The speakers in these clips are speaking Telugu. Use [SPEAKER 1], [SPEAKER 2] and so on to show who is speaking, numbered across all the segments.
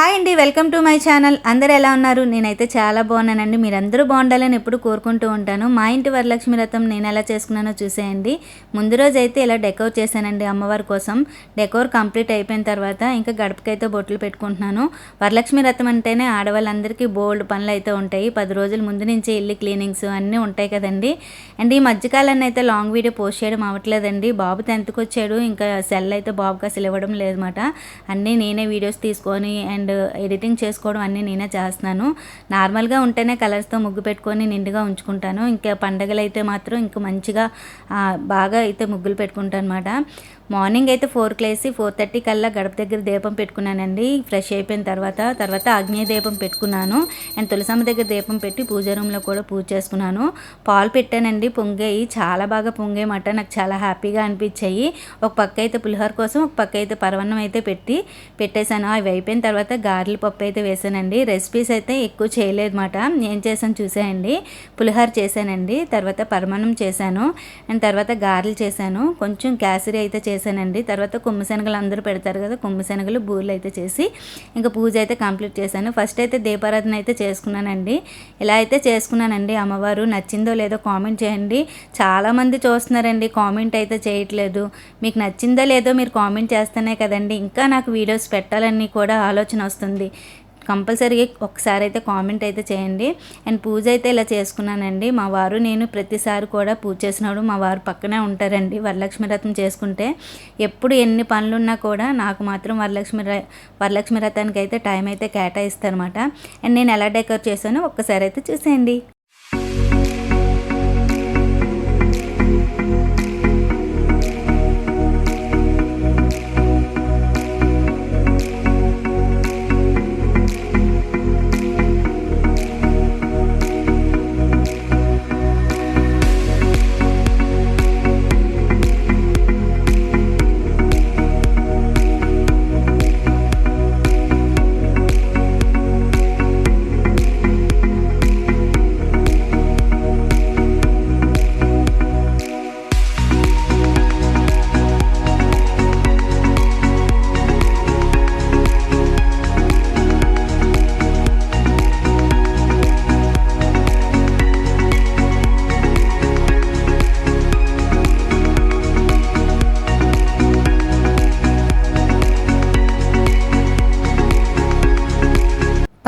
[SPEAKER 1] హాయ్ అండి వెల్కమ్ టు మై ఛానల్. అందరు ఎలా ఉన్నారు? నేనైతే చాలా బాగున్నానండి. మీరందరూ బాగుండాలని ఎప్పుడు కోరుకుంటూ ఉంటాను. మా ఇంటి వరలక్ష్మి రథం నేను ఎలా చేసుకున్నానో చూసేయండి. ముందు రోజు అయితే ఇలా డెకోర్ చేశానండి అమ్మవారి కోసం. డెకోర్ కంప్లీట్ అయిపోయిన తర్వాత ఇంకా గడపకైతే బొట్లు పెట్టుకుంటున్నాను. వరలక్ష్మి రథం అంటేనే ఆడవాళ్ళందరికీ బోల్డ్ పనులు అయితే ఉంటాయి. పది రోజుల ముందు నుంచి ఇల్లు క్లీనింగ్స్ అన్నీ ఉంటాయి కదండి. అండ్ ఈ మధ్యకాలాన్ని అయితే లాంగ్ వీడియో పోస్ట్ చేయడం అవ్వట్లేదండి. బాబు టెన్త్కి వచ్చాడు ఇంకా సెల్ అయితే బాబుకి అసలు ఇవ్వడం లేదన్నమాట. అన్నీ నేనే వీడియోస్ తీసుకొని అండ్ ఎడిటింగ్ చేసుకోవడం అన్నీ నేనే చేస్తున్నాను. నార్మల్గా ఉంటేనే కలర్స్తో ముగ్గు పెట్టుకొని నిండుగా ఉంచుకుంటాను. ఇంకా పండగలు అయితే మాత్రం ఇంకా మంచిగా బాగా అయితే ముగ్గులు పెట్టుకుంటాను అనమాట మార్నింగ్ అయితే ఫోర్కి లేసి ఫోర్ థర్టీ కల్లా గడప దగ్గర దీపం పెట్టుకున్నానండి. ఫ్రెష్ అయిపోయిన తర్వాత తర్వాత ఆగ్నేయ దీపం పెట్టుకున్నాను. అండ్ తులసమ్మ దగ్గర దీపం పెట్టి పూజ రూమ్లో కూడా పూజ చేసుకున్నాను. పాలు పెట్టానండి పొంగాయి. చాలా బాగా పొంగేయమాట నాకు చాలా హ్యాపీగా అనిపించాయి. ఒక పక్క అయితే పులిహోర కోసం ఒక పక్క అయితే పరవన్నం అయితే పెట్టి పెట్టేశాను. అవి అయిపోయిన తర్వాత గారెల పప్పు అయితే వేసానండి. రెసిపీస్ అయితే ఎక్కువ చేయలేదు మాట నేను చేశాను చూసేయండి. పులిహోర చేశానండి. తర్వాత పరమాణం చేశాను. అండ్ తర్వాత గారెలు చేశాను. కొంచెం క్యాసరి అయితే చేశానండి. తర్వాత కుమ్మశనగలు అందరూ పెడతారు కదా కుమ్మశనగలు బూరెలు అయితే చేసి ఇంకా పూజ అయితే కంప్లీట్ చేశాను. ఫస్ట్ అయితే దీపారాధన అయితే చేసుకున్నానండి. ఇలా అయితే చేసుకున్నానండి అమ్మవారు. నచ్చిందో లేదో కామెంట్ చేయండి. చాలామంది చూస్తున్నారండి కామెంట్ అయితే చేయట్లేదు. మీకు నచ్చిందో లేదో మీరు కామెంట్ చేస్తేనే కదండి. ఇంకా నాకు వీడియోస్ పెట్టాలని కూడా ఆలోచన ఆలోచన వస్తుంది. కంపల్సరీగా ఒకసారి అయితే కామెంట్ అయితే చేయండి. అండ్ పూజ అయితే ఇలా చేసుకున్నానండి. మా వారు నేను ప్రతిసారి కూడా పూజ చేసినప్పుడు మా వారు పక్కనే ఉంటారండి వరలక్ష్మి రథం చేసుకుంటే. ఎప్పుడు ఎన్ని పనులున్నా కూడా నాకు మాత్రం వరలక్ష్మి వరలక్ష్మి రథానికి అయితే టైం అయితే కేటాయిస్తారనమాట అండ్ నేను ఎలా డెకరేట్ చేశానో ఒక్కసారి అయితే చూసేయండి.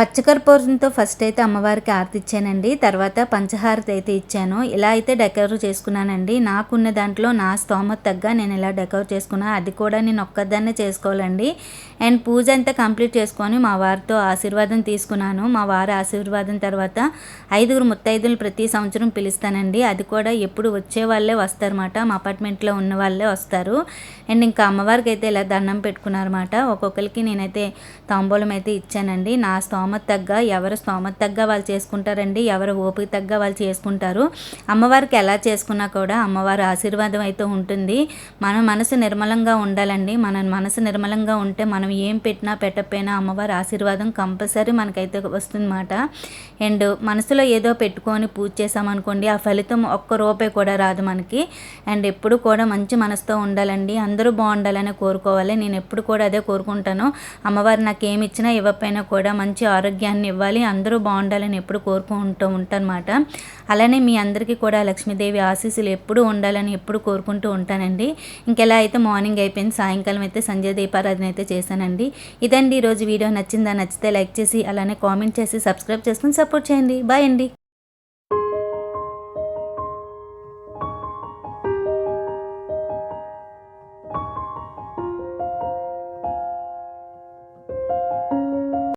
[SPEAKER 1] పచ్చకర్పూరంతో ఫస్ట్ అయితే అమ్మవారికి ఆరతి ఇచ్చానండి. తర్వాత పంచహారతి అయితే ఇచ్చాను. ఇలా అయితే డెకర్ చేసుకున్నానండి. నాకున్న దాంట్లో నా స్తోమత తగ్గ నేను ఇలా డెకర్ చేసుకున్నాను అది కూడా నేను ఒక్కదాన్నే చేసుకోవాలండి. అండ్ పూజ అంతా కంప్లీట్ చేసుకొని మా వారితో ఆశీర్వాదం తీసుకున్నాను. మా వారి ఆశీర్వాదం తర్వాత ఐదుగురు ముత్తైదులు ప్రతి సంవత్సరం పిలుస్తానండి. అది కూడా ఎప్పుడు వచ్చే వాళ్ళే వస్తారన్నమాట. మా అపార్ట్మెంట్లో ఉన్న వాళ్ళే వస్తారు. అండ్ ఇంకా అమ్మవారికి అయితే ఇలా దండం పెట్టుకున్నారన్నమాట. ఒక్కొక్కరికి నేనైతే తాంబూలం అయితే ఇచ్చానండి. నా స్తోమ స్తోమత తగ్గ ఎవరు స్తోమత తగ్గ వాళ్ళు చేసుకుంటారండి ఎవరు ఓపిక తగ్గ వాళ్ళు చేసుకుంటారు. అమ్మవారికి ఎలా చేసుకున్నా కూడా అమ్మవారి ఆశీర్వాదం అయితే ఉంటుంది. మన మనసు నిర్మలంగా ఉండాలండి. మన మనసు నిర్మలంగా ఉంటే మనం ఏం పెట్టినా పెట్టకపోయినా అమ్మవారి ఆశీర్వాదం కంపల్సరీ మనకైతే వస్తుందన్నమాట. అండ్ మనసులో ఏదో పెట్టుకొని పూజ చేసామనుకోండి ఆ ఫలితం ఒక్క రూపాయి కూడా రాదు మనకి. అండ్ ఎప్పుడు కూడా మంచి మనసుతో ఉండాలండి. అందరూ బాగుండాలని కోరుకోవాలి. నేను ఎప్పుడు కూడా అదే కోరుకుంటాను. అమ్మవారు నాకు ఏమి ఇచ్చినా ఇవ్వకపోయినా కూడా మంచి ఆరోగ్యాన్ని ఇవ్వాలి అందరూ బాగుండాలని ఎప్పుడు కోరుకుంటూ ఉంటానమాట. అలానే మీ అందరికీ కూడా లక్ష్మీదేవి ఆశీస్సులు ఎప్పుడు ఉండాలని ఎప్పుడు కోరుకుంటూ ఉంటానండి. ఇంకెలా అయితే మార్నింగ్ అయిపోయింది సాయంకాలం అయితే సంజయ్ దీపారాధన అయితే చేశానండి. ఇదండి ఈరోజు వీడియో. నచ్చిందా నచ్చితే లైక్ చేసి అలానే కామెంట్ చేసి సబ్స్క్రైబ్ చేసుకుని సపోర్ట్ చేయండి. బాయ్ అండి.